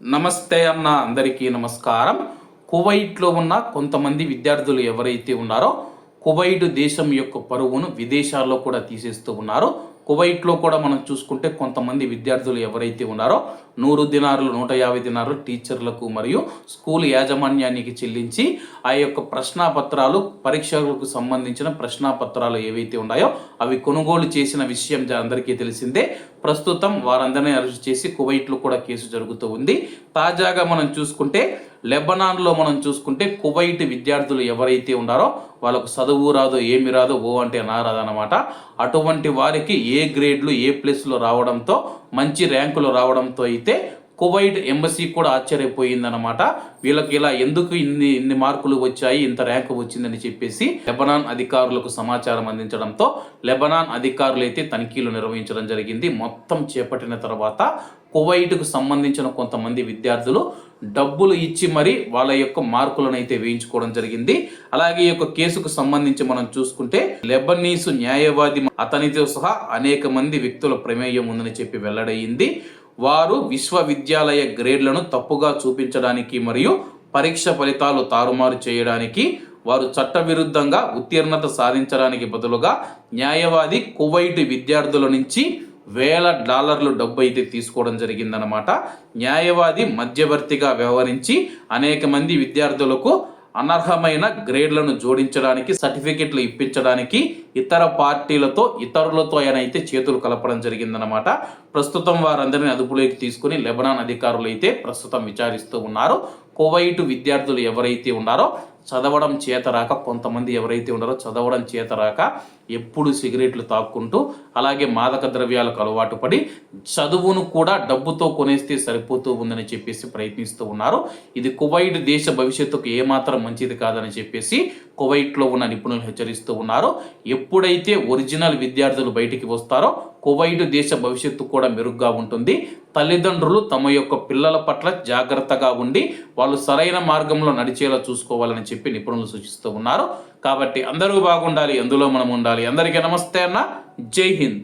నమస్తే అన్న అందరికీ నమస్కారం. కువైట్లో ఉన్న కొంతమంది విద్యార్థులు ఎవరైతే ఉన్నారో కువైట్ దేశం యొక్క పరువును విదేశాల్లో కూడా తీసేస్తూ ఉన్నారు. కువైట్లో కూడా మనం చూసుకుంటే కొంతమంది విద్యార్థులు ఎవరైతే ఉన్నారో నూరు దినారులు నూట యాభై దినారులు టీచర్లకు మరియు స్కూల్ యాజమాన్యానికి చెల్లించి ఆ యొక్క ప్రశ్నాపత్రాలు పరీక్షలకు సంబంధించిన ప్రశ్నాపత్రాలు ఏవైతే ఉన్నాయో అవి కొనుగోలు చేసిన విషయం అందరికీ తెలిసిందే. ప్రస్తుతం వారందరినీ అరెస్ట్ చేసి కువైట్లో కూడా కేసు జరుగుతూ ఉంది. తాజాగా మనం చూసుకుంటే లెబనాన్లో మనం చూసుకుంటే కువైట్ విద్యార్థులు ఎవరైతే ఉన్నారో వాళ్ళకు చదువు రాదో ఏమి రాదో ఓ అంటే నా రాదనమాట అటువంటి వారికి ఏ గ్రేడ్లు ఏ ప్లేస్లో రావడంతో మంచి ర్యాంకులు రావడంతో అయితే కువైట్ ఎంబసీ కూడా ఆశ్చర్యపోయిందనమాట వీళ్ళకి ఇలా ఎందుకు ఇన్ని ఇన్ని మార్కులు వచ్చాయి ఇంత ర్యాంకు వచ్చిందని చెప్పేసి లెబనాన్ అధికారులకు సమాచారం అందించడంతో లెబనాన్ అధికారులు అయితే తనిఖీలు నిర్వహించడం జరిగింది. మొత్తం చేపట్టిన తర్వాత కువైట్కు సంబంధించిన కొంతమంది విద్యార్థులు డబ్బులు ఇచ్చి మరి వాళ్ళ యొక్క మార్కులను అయితే వేయించుకోవడం జరిగింది. అలాగే ఈ యొక్క కేసుకు సంబంధించి మనం చూసుకుంటే లెబనీసు న్యాయవాది అతనితో సహా అనేక మంది వ్యక్తుల ప్రమేయం ఉందని చెప్పి వెల్లడయింది. వారు విశ్వవిద్యాలయ గ్రేడ్లను తప్పుగా చూపించడానికి మరియు పరీక్ష ఫలితాలు తారుమారు చేయడానికి వారు చట్టవిరుద్ధంగా ఉత్తీర్ణత సాధించడానికి బదులుగా న్యాయవాది కువైట్ విద్యార్థుల నుంచి వేల డాలర్లు డబ్బు అయితే తీసుకోవడం జరిగిందనమాట న్యాయవాది మధ్యవర్తిగా వ్యవహరించి అనేక మంది విద్యార్థులకు అనర్హమైన గ్రేడ్లను జోడించడానికి సర్టిఫికెట్లు ఇప్పించడానికి ఇతర పార్టీలతో ఇతరులతో ఆయన అయితే చేతులు కలపడం జరిగిందనమాట ప్రస్తుతం వారందరినీ అదుపులోకి తీసుకుని లెబనాన్ అధికారులు అయితే ప్రస్తుతం విచారిస్తూ ఉన్నారు. కువైట్ విద్యార్థులు ఎవరైతే ఉన్నారో చదవడం చేత రాక కొంతమంది ఎవరైతే ఉన్నారో చదవడం చేత రాక ఎప్పుడు సిగరెట్లు తాక్కుంటూ అలాగే మాదక ద్రవ్యాలకు అలవాటు పడి చదువును కూడా డబ్బుతో కొనేస్తే సరిపోతూ ఉందని చెప్పేసి ప్రయత్నిస్తూ ఉన్నారు. ఇది కువైట్ దేశ భవిష్యత్తుకు ఏమాత్రం మంచిది కాదని చెప్పేసి కువైట్లో ఉన్న నిపుణులు హెచ్చరిస్తూ ఉన్నారు. ఎప్పుడైతే ఒరిజినల్ విద్యార్థులు బయటికి వస్తారో కువైట్ దేశ భవిష్యత్తు కూడా మెరుగ్గా ఉంటుంది. తల్లిదండ్రులు తమ యొక్క పిల్లల పట్ల జాగ్రత్తగా ఉండి వాళ్ళు సరైన మార్గంలో నడిచేలా చూసుకోవాలని చెప్పి నిపుణులు సూచిస్తూ ఉన్నారు. కాబట్టి అందరూ బాగుండాలి ఎందులో మనం ఉండాలి. అందరికీ నమస్తే అన్న. జై హింద్.